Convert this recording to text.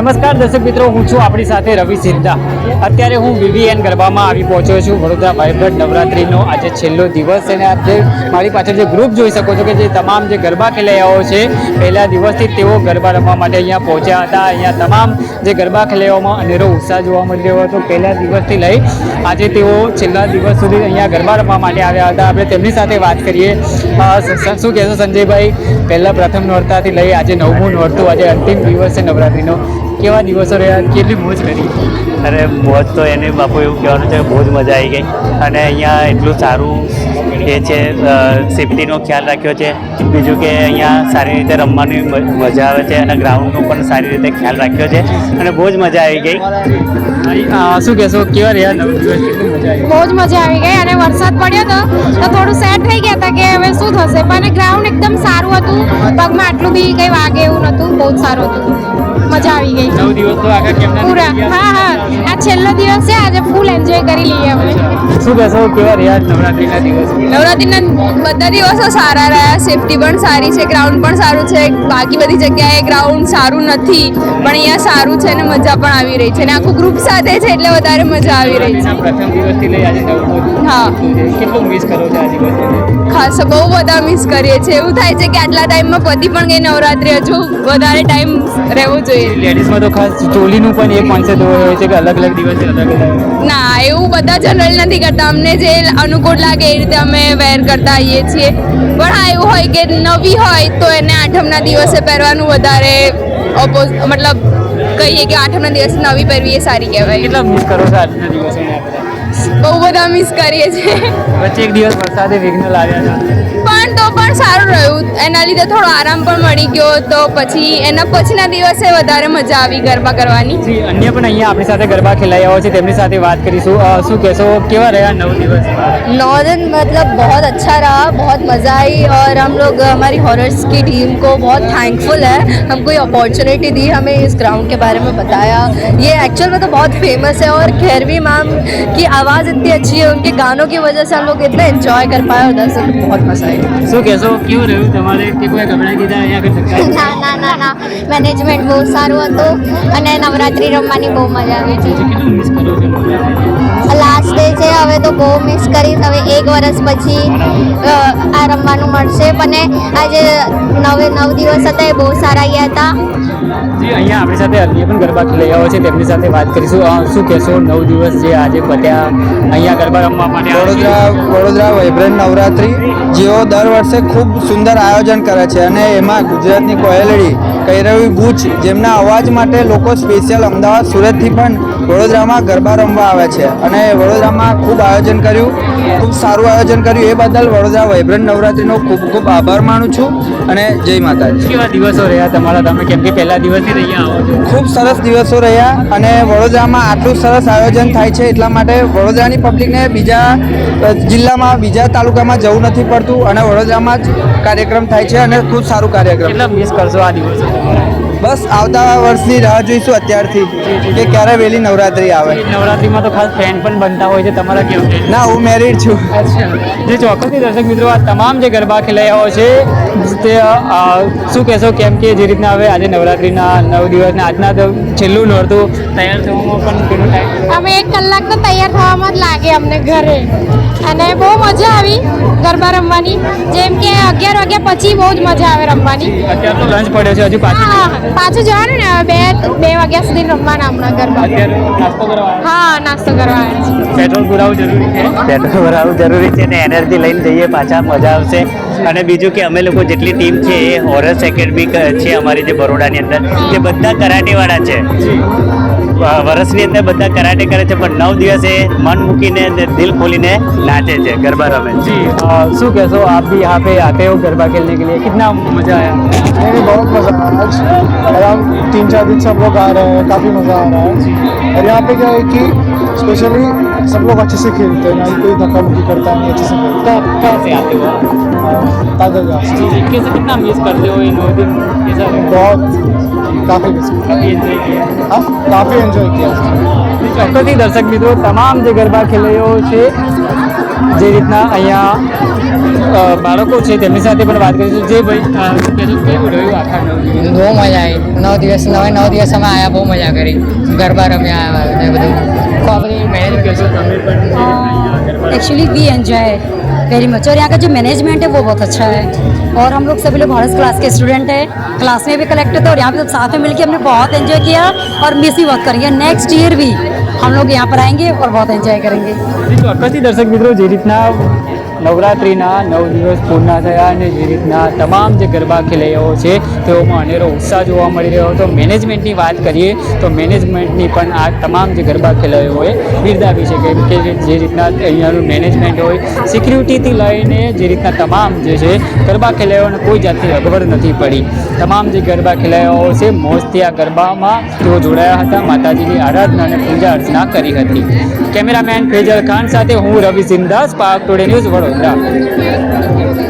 નમસ્કાર દર્શક મિત્રો, હું છું આપણી સાથે રવિ સિદ્ધા અત્યારે હું વીવીએન ગરબામાં આવી પહોંચ્યો છું. વડોદરા વાઇબ્રન્ટ નવરાત્રિનો આજે છેલ્લો દિવસ અને આજે મારી પાછળ જે ગ્રુપ જોઈ શકો છો કે જે તમામ જે ગરબા ખેલૈયાઓ છે, પહેલા દિવસથી તેઓ ગરબા રમવા માટે અહીંયા પહોંચ્યા હતા. અહીંયા તમામ જે ગરબા ખેલૈયાઓમાં અનેરો ઉત્સાહ જોવા મળ્યો હતો. પહેલા દિવસથી લઈ આજે તેઓ છેલ્લા દિવસ સુધી અહીંયા ગરબા રમવા માટે આવ્યા હતા. આપણે તેમની સાથે વાત કરીએ. શું કહેશો સંજયભાઈ? પહેલાં પ્રથમ નોરતાથી લઈ આજે નવમું નોરતું. આજે અંતિમ દિવસ છે નવરાત્રિનો. કેવા દિવસો રહ્યા? કેટલી મોજ કરી? અરે મોજ તો એને બાપુ એવું કહેવાનું છે બહુ જ મજા આવી ગઈ. અને અહીંયા એટલું સારું એ છે સેફટીનો ખ્યાલ રાખ્યો છે. બીજું કે અહીંયા સારી રીતે રમવાની મજા આવે છે અને ગ્રાઉન્ડનો પણ સારી રીતે ખ્યાલ રાખ્યો છે અને બહુ જ મજા આવી ગઈ. શું કહેશો? કેવા રહ્યા નવ દિવસ? કેટલી મજા આવી? બહુ જ મજા આવી ગઈ અને વરસાદ પડ્યો તો તો થોડું સેટ થઈ ગયા હતા કે હવે શું થશે? પણ ગ્રાઉન્ડ એકદમ સારું હતું. પગમાં આટલું બી કંઈ વાગે એવું નહોતું બહુ જ સારું હતું. મજા આવી ગઈ. પૂરા. હા હા. આ છેલ્લો દિવસ છે આજે ફૂલ એન્જોય કરી લઈએ અમે શું કહેશો? કેવા રહ્યા નવરાત્રિના દિવસ? નવરાત્રિના બધા દિવસો સારા રહ્યા. સેફટી પણ સારી છે ગ્રાઉન્ડ પણ સારું છે. બાકી બધી જગ્યાએ ગ્રાઉન્ડ સારું નથી પણ અહીંયા સારું છે અને મજા પણ આવી રહી છે. અને આખું ગ્રુપ સાથે છે એટલે વધારે મજા આવી રહી છે. પ્રથમ દિવસથી લઈ આજે હા. કેટલું મિસ કરો છો આજે ખાસ બહુ બધા મિસ કરીએ છીએ. એવું થાય છે કે આટલા ટાઈમમાં પતિ પણ ગઈ નવરાત્રી હજુ વધારે ટાઈમ રહેવો જોઈએ. લેડીઝમાં તો ખાસ ચોલીનું પણ એક કોન્સેપ્ટ હોય છે કે અલગ અલગ દિવસે અલગ અલગ ના એવું બધા જનરલ નથી કરતા અમને જે અનુકૂળ લાગે એ રીતે અમે વેર કરતા આવીએ છીએ. પણ હા, એવું હોય કે નવી હોય તો એને આઠમના દિવસે પહેરવાનું વધારે ઓપોઝ મતલબ કહીએ કે આઠમના દિવસે નવી પહેરવી એ સારી કહેવાય. કેટલા મિસ કરો છો આજના દિવસે? બધા મિસ કરીએ છીએ વચ્ચે એક દિવસ વરસાદે વિઘ્ન લાવ્યા હતા પણ તો પણ સારું રહ્યું એના લીધે થોડો આરામ પણ મળી ગયો તો પછી એના પછીના દિવસે વધારે મજા આવી ગરબા કરવાની જી અન્ય પણ અહીંયા આપણી સાથે ગરબા ખેલાયા છે તેમની સાથે વાત કરીશું અ, શું કહેશો કેવા રહ્યા નવ દિવસ नौ दिन मतलब बहुत अच्छा रहा बहुत मज़ा आई और हम लोग हमारी हॉरर्स की टीम को बहुत थैंकफुल है हमको ये अपॉर्चुनिटी दी हमें इस ग्राउंड के बारे में बताया ये एक्चुअल में तो बहुत फेमस है और खैरवी मैम की आवाज़ इतनी अच्छी है उनके गानों की वजह से हम लोग इतना एंजॉय कर पाए उधर से तो बहुत मज़ा आई શું કહેશો કેવું રહ્યું તમારે કે કોઈ ગભરાઈ દીધા અહીંયા આગળ ધક્કા? ના ના ના ના મેનેજમેન્ટ બહુ સારું હતું અને નવરાત્રિ રમવાની બહુ મજા આવી હતી કેટલું મિસ કરો છો લાસ્ટ ડે છે હવે તો બહુ મિસ કરીશ. હવે એક વર્ષ પછી આ રમવાનું મળશે. પણ આજે નવે નવ દિવસ હતા એ બહુ સારા ગયા હતા. જી અહીંયા આપણી સાથે અન્ય પણ ગરબા ખેલૈયાઓ છે. તેમની સાથે વાત કરીશું. શું કહેશો? નવ દિવસ જે આજે પત્યા અહીંયા ગરબા રમવા માટે વડોદરા વડોદરા વાઇબ્રન્ટ નવરાત્રિ જેઓ દર વર્ષે ખૂબ સુંદર આયોજન કરે છે. અને એમાં ગુજરાતની કોયલડી કૈરવી ગુચ જેમના અવાજ માટે લોકો સ્પેશિયલ અમદાવાદ સુરતથી પણ વડોદરામાં ગરબા રમવા આવે છે. અને વડોદરામાં ખૂબ આયોજન કર્યું ખૂબ સારું આયોજન કર્યું. એ બદલ વડોદરા વાઇબ્રન્ટ નવરાત્રિનો ખૂબ ખૂબ આભાર માનું છું અને જય માતાજી. કેવા દિવસો રહ્યા તમારા? તમે કેમ કે પહેલા દિવસથી રહ્યા આવો ખૂબ સરસ દિવસો રહ્યા અને વડોદરામાં આટલું સરસ આયોજન થાય છે એટલા માટે વડોદરાની પબ્લિકને બીજા જિલ્લામાં બીજા તાલુકામાં જવું નથી પડતું અને વડોદરામાં જ કાર્યક્રમ થાય છે અને ખૂબ સારું કાર્યક્રમ. મિસ કરશો આ દિવસે? બસ આવતા વર્ષની રાહ જોઈશું અત્યારથી કે ક્યારે વહેલી નવરાત્રી આવે. નવરાત્રીમાં તો ખાસ ફ્રેન્ડ પણ બનતા હોય છે તમારા કેવું ના હું મેરિડ છું. જે ચોક્કસથી દર્શક મિત્રો આ તમામ જે ગરબા ખેલાયાઓ છે તે શું કહેશો કેમ કે જે રીતના હવે આજે નવરાત્રીના નવ દિવસના આજના તો છેલ્લું નોરતું તૈયાર થવામાં પણ કેટલો ટાઈમ અમે એક કલાક તો તૈયાર થવામાં જ લાગે અમને ઘરે. અને બહુ મજા આવી ગરબા રમવાની. જેમ કે અગિયાર વાગ્યા પછી બહુ જ મજા આવે રમવાની. અત્યારે તો લંચ પડ્યો છે હજુ પાછું પાછું જવાનું ને બે બે વાગ્યા સુધી રમવાના હમણાં ગરબા. હા નાસ્તો કરવા પેટ્રોલ પુરાવું જરૂરી છે? પેટ્રોલ ભરાવવું જરૂરી છે ને એનર્જી લઈને જઈએ પાછા મજા આવશે. અને બીજું કે અમે લોકો જેટલી ટીમ છે એ હોરસ એકેડમી છે અમારી જે બરોડાની અંદર જે બધા કરાટેવાળા છે. વર્ષની અંદર બધા કરાટે કરે છે પણ નવ દિવસે મન મૂકીને ને દિલ ખોલીને નાચે છે ગરબા રમે છે जी अ, શું કહેશો आप भी यहाँ पे आते हो गरबा खेलने के लिए कितना मजा आया नहीं नहीं बहुत मज़ा आ रहा है आज अराउंड तीन चार दिन से हम लोग आ रहे हैं काफ़ी मज़ा आ रहा है और यहाँ पे क्या है कि स्पेशली सब लोग अच्छे से खेलते हैं ना ही कोई धक्का मुक्की करता है नहीं अच्छे से खेलता कहाँ कहाँ से आते हो आप? है ताजा जा जी जी कैसे कितना मिस करते हो ये नौ दिन कैसा रहा? बहुत કાફી હા કાફી એન્જોય કિયા ચોક્કસથી દર્શક મિત્રો તમામ જે ગરબા ખેલૈયો છે જે રીતના અહીંયા બાળકો છે તેમની સાથે પણ વાત કરીશું. જે ભાઈ બહુ મજા આવી. નવ દિવસ નવે નવ દિવસ અમે આવ્યા બહુ મજા કરી. ગરબા રમ્યા આવ્યા બધું. ખૂબ આ બધી મહેનત કહેશો તમે પણ જે રીતના અહીંયા garba actually we enjoy very much और यहाँ का जो मैनेजमेंट है वो बहुत अच्छा है और हम लोग सभी लोग हॉर्स क्लास के स्टूडेंट हैं क्लास में भी कलेक्ट थे और यहाँ पे सब साथ में मिलकर हमने बहुत एंजॉय किया और मिस भी बहुत करेंगे नेक्स्ट ईयर भी हम लोग यहाँ पर आएंगे और बहुत एंजॉय करेंगे જે ચોક્કસથી દર્શક મિત્રો જે રીતના નવરાત્રિના નવ દિવસ પૂર્ણ થયા અને જે રીતના તમામ જે ગરબા ખેલૈયાઓ છે, તેઓમાં અનેરો ઉત્સાહ જોવા મળી રહ્યો હતો. મેનેજમેન્ટની વાત કરીએ તો મેનેજમેન્ટની પણ આ તમામ જે ગરબા ખેલૈયાઓએ બિરદાવી છે કેમ કે જે- રીતના અહીંયાનું મેનેજમેન્ટ હોય, સિક્યુરિટીથી લઈને જે રીતના તમામ જે છે, ગરબા ખેલૈયાઓને કોઈ જાતની અગવડ નથી પડી. તમામ જે ગરબા ખેલૈયાઓ છે, મોજથી આ ગરબામાં તેઓ જોડાયા હતા. માતાજીની આરાધના અને પૂજા અર્ચના કરી હતી. કેમેરામેન ફેજલ ખાન સાથે હું રવિ સિંધાસ પાક ટુડે ન્યૂઝ વડોદરા. Yeah,